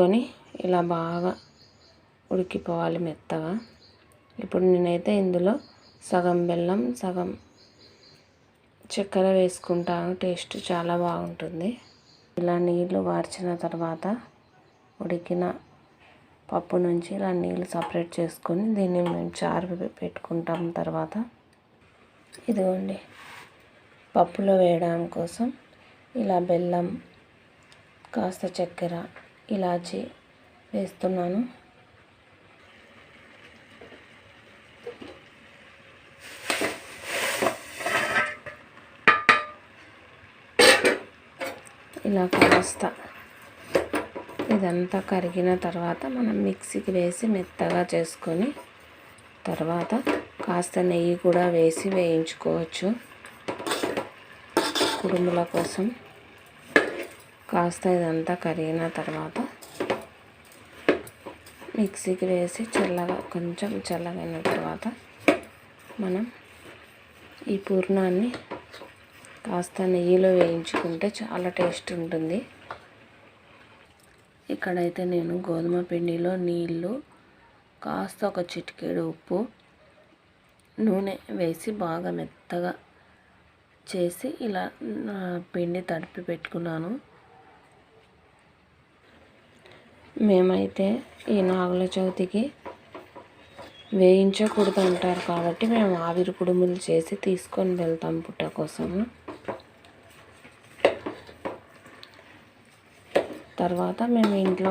కొని ఇలా బాగా ఉడికిపోవాలి మెత్తగా. ఇప్పుడు నేనైతే ఇందులో సగం బెల్లం సగం చక్కెర వేసుకుంటాను. టేస్ట్ చాలా బాగుంటుంది. ఇలా నీళ్ళు వార్చిన తర్వాత ఉడికిన పప్పు నుంచి ఇలా నీళ్ళు సపరేట్ చేసుకొని దీన్ని మేము చారు పెట్టుకుంటాం తర్వాత. ఇదిగోండి. పప్పులో వేయడం కోసం ఇలా బెల్లం కాస్త చక్కెర ఇలాచి వేస్తున్నాను. ఇలా కాస్త ఇదంతా కరిగిన తర్వాత మనం మిక్సీకి వేసి మెత్తగా చేసుకొని తర్వాత కాస్త నెయ్యి కూడా వేసి వేయించుకోవచ్చు. కుడుముల కోసం కాస్త ఇదంతా కరిగిన తర్వాత మిక్సీకి వేసి చల్లగా కొంచెం చల్లగైన తర్వాత మనం ఈ పూర్ణాన్ని కాస్త నెయ్యిలో వేయించుకుంటే చాలా టేస్ట్ ఉంటుంది. ఇక్కడైతే నేను గోధుమ పిండిలో నీళ్ళు కాస్త ఒక చిటికెడు ఉప్పు నూనె వేసి బాగా మెత్తగా చేసి ఇలా పిండి తడిపి పెట్టుకున్నాను. మేమైతే ఈ నాగుల చవితికి వేయించకూడదు అంటారు కాబట్టి మేము ఆవిరి కుడుములు చేసి తీసుకొని వెళ్తాం పుట్ట కోసము తర్వాత మేము ఇంట్లో